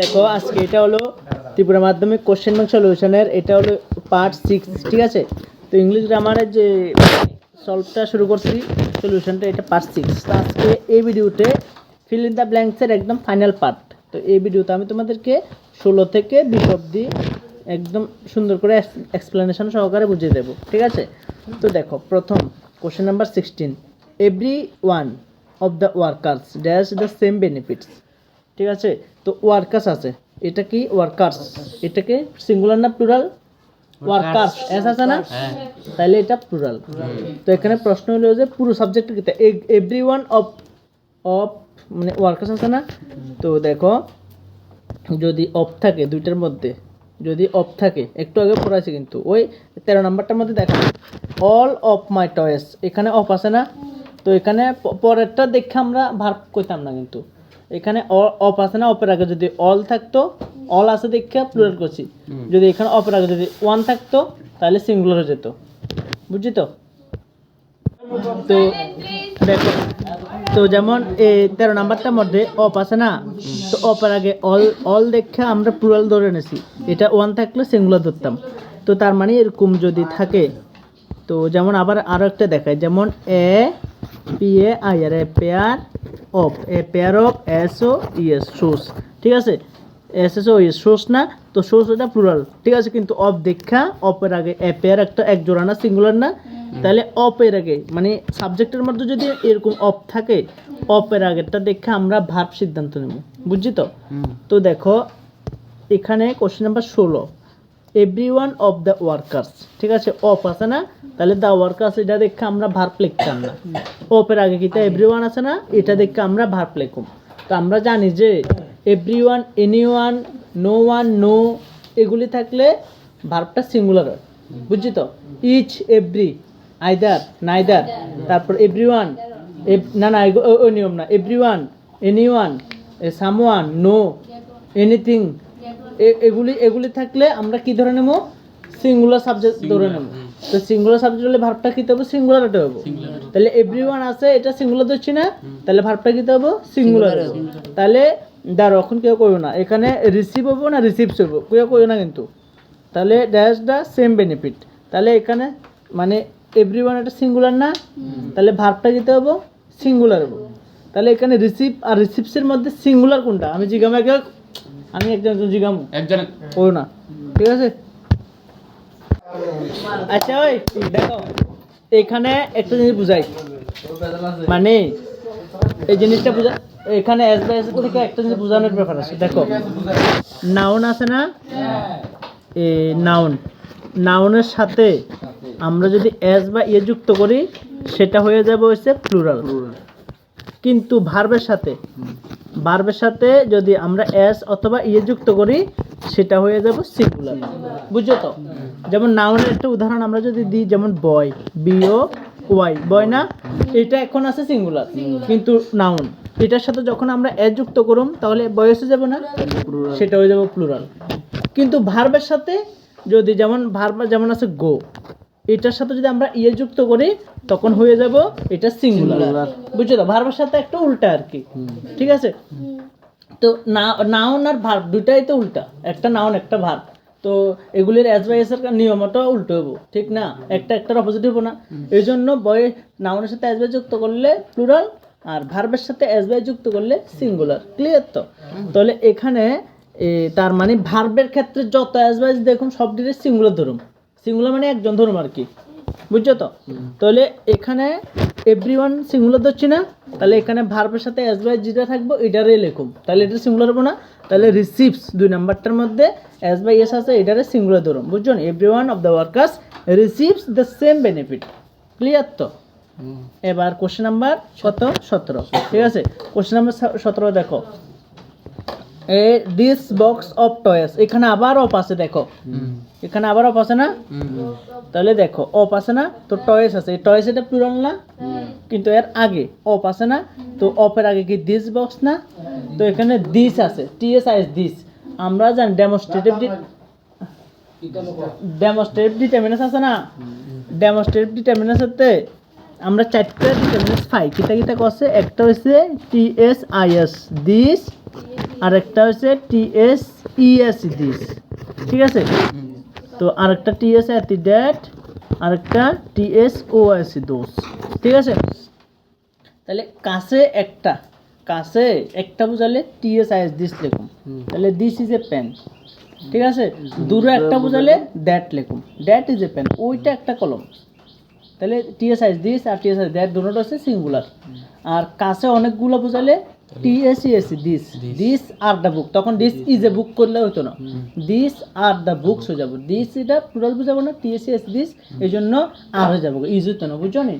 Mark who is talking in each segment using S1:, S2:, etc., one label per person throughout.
S1: দেখো, আজকে এটা হলো ত্রিপুরা মাধ্যমিক কোশ্চেন ব্যাংক সলিউশনের এটা হলো পার্ট সিক্স ঠিক আছে? তো ইংলিশ গ্রামারের যে সলভটা শুরু করছি সলিউশনটা এটা পার্ট সিক্স তো আজকে এই ভিডিওতে ফিল ইন দ্য ব্ল্যাঙ্কসের একদম ফাইনাল পার্ট তো এই ভিডিওতে আমি তোমাদেরকে ষোলো থেকে বিশ অব্দি একদম সুন্দর করে এক্সপ্লেনেশন সহকারে বুঝিয়ে দেবো, ঠিক আছে? তো দেখো, প্রথম question number sixteen every one of the workers dash the same benefits ঠিক আছে? তো ওয়ার্কার্স আছে। এটা কি ওয়ার্কার্স এটাকে সিঙ্গুলার না প্লুরাল ওয়ার্কার্স এস আছে না? তাহলে এটা প্লুরাল তো এখানে প্রশ্ন হলো যে পুরো সাবজেক্ট কি? এভরি ওয়ান অফ অফ মানে ওয়ার্কার্স আছে না? তো দেখো যদি অফ থাকে দুইটার মধ্যে যদি অফ থাকে একটু আগে পড়াইছি কিন্তু ওই তেরো নাম্বারটার মধ্যে দেখা। অল অফ মাই টয়েস এখানে অফ আছে না? তো এখানে পরেরটা দেখে আমরা ভার্ব করতাম না কিন্তু। এখানে অফ আছে না অপের আগে যদি অল থাকতো অল আছে দেখে প্লুরাল করছি। যদি এখানে অপের আগে যদি ওয়ান থাকতো তাহলে সিঙ্গুলার হয়ে যেত। বুঝছি তো? তো দেখো তো যেমন এই তেরো নাম্বারটার মধ্যে অফ আছে না তো অপের আগে অল অল দেখে আমরা প্লুরাল ধরে নিছি এটা ওয়ান থাকলে সিঙ্গুলার ধরতাম। তো তার মানে এরকম যদি থাকে তো যেমন আবার আরও একটা দেখায় যেমন A P A I R a pair of a pair of S O ES shoes ঠিক আছে? S S O ES shoes না? তো শোস এটা প্লুরাল ঠিক আছে? কিন্তু অফ দেখা অপের আগে এ পেয়ার একটা এক জোড়া না সিঙ্গুলার না? তাহলে অপের আগে মানে সাবজেক্টের মধ্যে যদি এরকম অফ থাকে অপের আগেরটা দেখে আমরা ভাব সিদ্ধান্ত নেব। বুঝছি তো? তো দেখো এখানে কোশ্চেন নাম্বার ষোলো। Every one of the workers ঠিক আছে? অফ আছে না? তাহলে দ্য ওয়ার্কার্স এটা দেখে আমরা ভার্ব লিখতাম না। অফের আগে কিটা এভরি ওয়ান আছে না? এটা দেখে আমরা ভার্ব লিখুম। তো আমরা জানি যে every one any one no one no এগুলি থাকলে ভার্বটা সিঙ্গুলার হয়। বুঝছি তো? ইচ এভরি আইদার নাইদার তারপর এভরি ওয়ান না না ওই নিয়ম না। Every one any one someone no anything এগুলি এগুলি থাকলে আমরা কি ধরে নেব? সিঙ্গুলার সাবজেক্ট ধরে নেব। তো সিঙ্গুলার সাবজেক্ট হলে ভার্বটা কি হবে? সিঙ্গুলার হতে হবে। তাহলে এভরিওয়ান আছে এটা সিঙ্গুলার ধরছি না। তাহলে ভার্বটা কি হবে? সিঙ্গুলার তাহলে দাঁড়ো এখন কেউ করব না। এখানে রিসিভ হব না রিসিভস হব? কেউ করব না কিন্তু। তাহলে ড্যাশ দ্য সেম বেনিফিট তাহলে এখানে মানে এভরিওয়ান এটা সিঙ্গুলার না? তাহলে ভার্বটা দিতে হব? সিঙ্গুলার হব। তাহলে এখানে রিসিভ আর রিসিভসের মধ্যে সিঙ্গুলার কোনটা? আমি জিজ্ঞামা একে আমি একজন জিজ্ঞামু
S2: একজন
S1: ও না। ঠিক আছে? আচ্ছা ওই দেখো এখানে একটা জিনিস বুঝাই। মানে এই জিনিসটা বুঝা এখানে এস বাই এস থেকে একটা জিনিস বোঝানোর ব্যাপার আছে দেখো। নাউন আছে না? এ নাউন নাউনের সাথে আমরা যদি এস বা ইয়ে যুক্ত করি সেটা হয়ে যাবে হচ্ছে প্লুরাল কিন্তু ভার্বের সাথে ভার্বের সাথে যদি আমরা এস অথবা ইয়ে যুক্ত করি, সেটা হয়ে যাবে সিঙ্গুলার। বুঝছ তো? যেমন নাউনের একটা উদাহরণ আমরা যদি দিই, যেমন বয় বিও ওয়াই বয় না? এটা এখন আছে সিঙ্গুলার কিন্তু নাউন এটার সাথে যখন আমরা এস যুক্ত করুম, তাহলে বয়সে যাব না? সেটা হয়ে যাবে প্লুরাল কিন্তু ভার্বের সাথে যদি যেমন ভার্ব, যেমন আছে গো এটার সাথে যদি আমরা ইয়ে যুক্ত করি তখন হয়ে যাব এটা সিঙ্গুলার বুঝছ তো? ভার্বের সাথে একটা উল্টা আর কি। ঠিক আছে? তো নাউন আর ভার্ব দুটাই তো উল্টা। একটা নাউন একটা ভার্ব তো এগুলির এস বাই এস এর নিয়মটা উল্টো হব। ঠিক না? একটা একটার অপোজিট হব না। এই জন্য বয় নাউনের সাথে এস বাই যুক্ত করলে প্লুরাল আর ভার্বের সাথে এস বাই যুক্ত করলে সিঙ্গুলার ক্লিয়ার তো? তাহলে এখানে তার মানে ভার্বের ক্ষেত্রে যত এস বাই দেখুন সব দিকে সিঙ্গুলার ধরুন। সিঙ্গুলার মানে একজন ধরুন আর কি। বুঝছ তো? তাহলে এখানে এভরি ওয়ান সিঙ্গুলার ধরছি না, তাহলে এখানে ভার্বের সাথে এস বাই যেটা থাকব, এটারে লিখুম। তাহলে এটা সিঙ্গুলার হব না, তাহলে রিসিভস দুই নাম্বারটার মধ্যে এস বাই এস আছে, এটারে সিঙ্গুলার ধরুন বুঝছ? Every one of the workers receives the same benefit clear তো? এবার কোশ্চেন নাম্বার কত সতেরো, ঠিক আছে? কোশ্চেন নাম্বার সতেরো দেখো। A this box of toys এখানে আবার অফ আছে দেখো। এখানে আবার অফ আছে না? তাহলে দেখো অফ আছে না? তো টয়েস আছে। এই টয়েস এটা প্লুরাল না? কিন্তু এর আগে অফ আছে না? তো অফের আগে কি দিস বক্স না? তো এখানে দিস আছে। টিএস আই এস দিস আমরা জানি ডেমনস্ট্রেটিভ ডেমনস্ট্রেটিভ ডিটারমিনেন্স আছে না? ডেমনস্ট্রেটিভ ডিটারমিনেন্সতে আমরা চারটা ডিটারমিনেন্স পাই। কিতা কিতা করছে? একটা হচ্ছে টিএস আই এস দিস আরেকটা হচ্ছে T S E S this ঠিক আছে? তো আরেকটা টি এস অ্যাতি ড্যাট আরেকটা টি এস ও এস দোষ। ঠিক আছে? তাহলে কাছে একটা কাছে একটা বুঝালে T S I S this লেখুন তাহলে দিস ইজ এ পেন ঠিক আছে? দূরে একটা বুঝালে দ্যাট লেখুন দ্যাট ইজ এ পেন ওইটা একটা কলম। তাহলে T S I S this R T S I S that দুটো হচ্ছে সিঙ্গুলার আর কাছে অনেকগুলো বুঝালে TS S this this are the book তখন দিস ইজ এ বুক করলে হতো না। দিস আর দ্য বুকস হয়ে যাব। দিস এটা প্লুরাল বুঝাবো না। টিএস এস দিস এই জন্য আর হয়ে যাব। ইজ হতো না বুঝছ নি?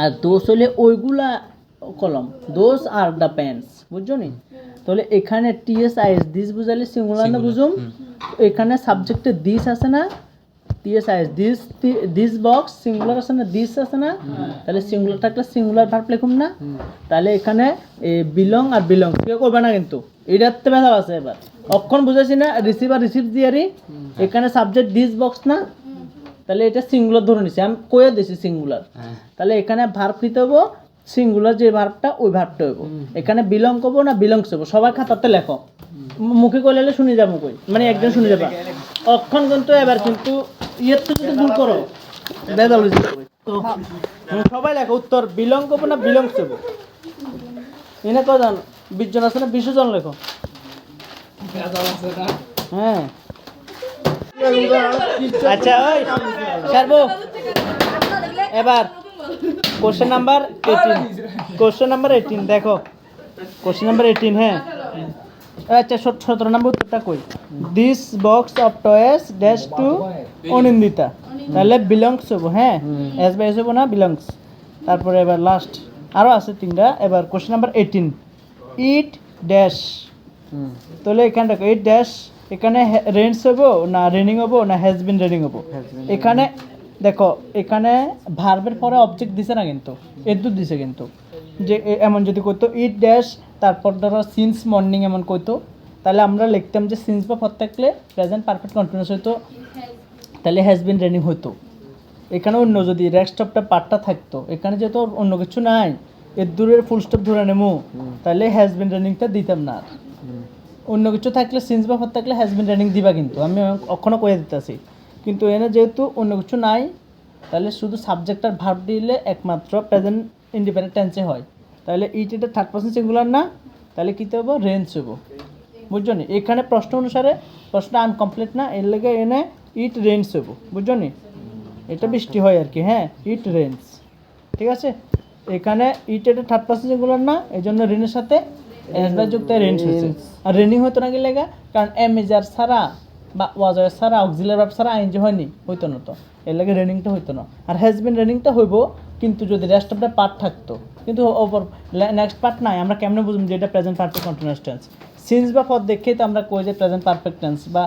S1: আর দোষ হলে ওইগুলা কলম। দোষ আর দ্য প্যান্টস বুঝছ নি? তাহলে এখানে T S I S this বুঝালে singular না বুঝুম? এখানে সাবজেক্টে দিস আছে না? TS IS this this box singular আছে না দিস আছে না তাহলে সিঙ্গুলার থাকলে সিঙ্গুলার ভার্ব লিখুম না। তাহলে এখানে বিলং আর বিলং কেউ করবে না কিন্তু। এটাতে ব্যথা আছে এবার। অক্ষণ বুঝেছি না রিসিভ আর রিসিভ দিয়ারি এখানে সাবজেক্ট দিস বক্স না। তাহলে এটা সিঙ্গুলার ধরে নিছি। আমি কয়ে দিছি সিঙ্গুলার তাহলে এখানে ভার্ব নিতে হব সিঙ্গুলার যে ভার্বটা ওই ভার্বটা হইব এখানে বিলং করব না বিলংস হব সবাই খাতাতে লেখো। মুখে কইলে শুনে যাব কই? মানে একজন শুনে যাবা। অক্ষণ কিন্তু এবার কিন্তু ইয়ের তো ভুল করো। বেদাল সবাই। লেখো উত্তর বিলং করব না বিলংস হব এনে কজন বিশ জন আছে না? বিশ জন লেখো। হ্যাঁ। আচ্ছা ওই, সারবো। এবার question number eighteen question number eighteen দেখো। কোশ্চেন নাম্বার এইটিন হ্যাঁ। আচ্ছা সতেরো নম্বর উত্তরটা কই? This box of toys dash two Anindita. তাহলে বিলংস হব হ্যাঁ? এস বাই এস হব না বিলংস তারপরে এবার লাস্ট আরও আছে তিনটা। এবার question number eighteen it dash তাহলে এখানে দেখো ইট ড্যাশ এখানে রেন্স হব না রেনিং হব না হ্যাজ বিন রেনিং হব? এখানে দেখো এখানে ভার্বের পরে অবজেক্ট দিছে না কিন্তু এদুর দিছে কিন্তু। যে এমন যদি কইতো ইট ড্যাশ তারপর ধরো সিন্স মর্নিং এমন কইতো তাহলে আমরা লিখতাম যে সিন্স বা পর থাকলে প্রেজেন্ট পারফেক্ট কন্টিনিউস হইতো তাহলে হ্যাজ বিন রেনিং হইতো। এখানে অন্য যদি রেস্ট অফটা পার্টটা থাকতো এখানে যেহেতু অন্য কিছু নাই এর দূরের ফুল স্টপ ধরে নেব তাহলে হ্যাজ বিন রানিংটা দিতাম না। অন্য কিছু থাকলে সিন্স বা পর থাকলে হ্যাজ বিন রানিং দিবা কিন্তু আমি কখনো কয়ে দিতেছি। কিন্তু এনে যেহেতু অন্য কিছু নাই তাহলে শুধু সাবজেক্ট আর ভার্ব দিলে একমাত্র প্রেজেন্ট ইন্ডিপেন্ডেন্ট টেন্সে হয়। তাহলে ইট এটা থার্ড পার্সন সিঙ্গুলার না তাহলে কী হব রেঞ্জ হব বুঝছ নি? এখানে প্রশ্ন অনুসারে প্রশ্নটা আনকমপ্লিট না এর লেগে এনে ইট রেঞ্জ হব বুঝছ নি? এটা বৃষ্টি হয় আর কি হ্যাঁ? ইট রেঞ্জ ঠিক আছে? এখানে ইট এটা থার্ড পার্সন সিঙ্গুলার না এই জন্য রেনের সাথে যুক্ত রেঞ্জ হয়েছে আর রেনিং হতো না কি লেগা? কারণ এমেজার ছাড়া বা ওয়াজার ছাড়া অক্সিলার ভার্ব ছাড়া আইনজি হয়নি হইতো না তো। এর লাগে রেনিংটা হইতো না। আর হ্যাজবিন রেনিংটা হইব কিন্তু যদি রেস্ট অফ দ্য পার্ট থাকতো কিন্তু ওপর নেক্সট পার্ট নাই আমরা কেমনে বুঝুম যে এটা present perfect continuous tense since বা পদ দেখেই তো আমরা কই যে প্রেজেন্ট পারফেক্ট টেন্স বা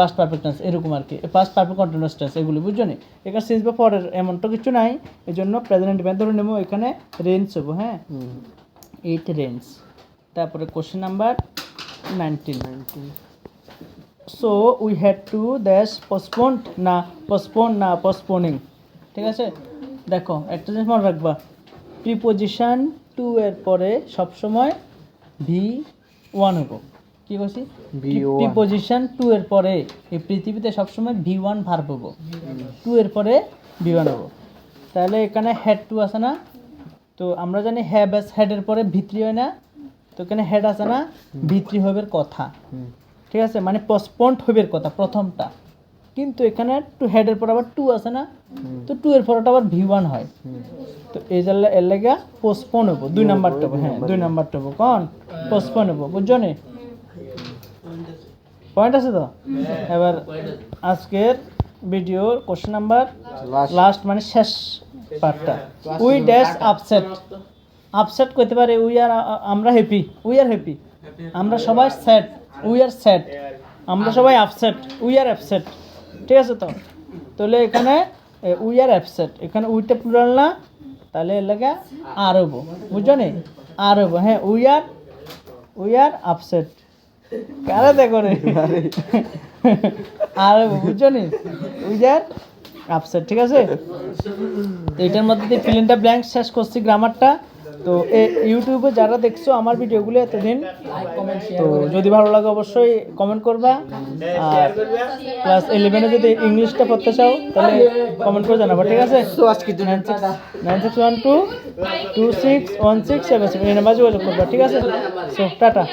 S1: পাস্ট পারফেক্ট টেন্স এরকম আর কি। পাস্ট পারফেক্ট কন্টিনিউয়াস টেন্স এগুলি বুঝছ নি? এখানে সিন্স বা পরের এমন তো কিছু নাই এই জন্য প্রেজেন্ট ইন্ডিপেন্ডেন্ট ধরে নেব এখানে রেঞ্জ হব হ্যাঁ? এইট রেঞ্জ তারপরে question number nineteen so we had to dash postpone না পোস্টপোন না পোস্টপোনিং ঠিক আছে? দেখো একটা জিনিস মনে রাখবা। প্রিপোজিশন টু এর পরে সবসময় ভি ওয়ান হব কি বলছি?
S2: V1
S1: প্রিপোজিশন টু এর পরে এই পৃথিবীতে সবসময় ভি ওয়ান ভার্ব হব টু এর পরে ভি ওয়ান হব তাহলে এখানে হেড টু আছে না? তো আমরা জানি এস হেডের পরে ভিত্রি হয় না। তো এখানে হেড আছে না? ভিত্রি হবের কথা। ঠিক আছে? মানে পোস্টপন্ড হবের কথা প্রথমটা। কিন্তু এখানে টু হেডের পর আবার টু আছে না? তো টু এর পরটা আবার ভি ওয়ান হয়। তো এই জানলে এর লেগে পোস্টপোন হব। দুই নাম্বারটা হব হ্যাঁ দুই নাম্বারটা হব। কন? পোস্টপোন হব বুঝছ নি? পয়েন্ট আছে তো? এবার আজকের ভিডিওর কোশ্চেন নাম্বার লাস্ট মানে শেষ পার্টটা উই ড্যাশ আপসেট আপসেট করতে পারে উই আর আমরা হ্যাপি উই আর হ্যাপি আমরা সবাই স্যাড উই আর স্যাড আমরা সবাই আপসেট উই আর অ্যাপসেট ঠিক আছে তো? তাহলে এখানে উই আর অ্যাপসেট এখানে উইটা প্লুরাল না, তাহলে এর লাগে আর হব। বুঝছ নি আর হব। হ্যাঁ we are we are upset কারা দেখো রে? আর হব বুঝছ নি উই আর আপসেট ঠিক আছে? তো এটার মধ্যে দিয়ে ফিলিংটা ব্ল্যাঙ্ক শেষ করছি গ্রামারটা তো এ ইউটিউবে যারা দেখছ আমার ভিডিওগুলো এতদিন তো যদি ভালো লাগে অবশ্যই কমেন্ট করবা। আর ক্লাস ইলেভেনে যদি ইংলিশটা পড়তে চাও তাহলে কমেন্ট করে জানাব ঠিক আছে? Nine six nine six one two two six one six seven seven এই নাম্বার যোগাযোগ করবা ঠিক আছে? So tata.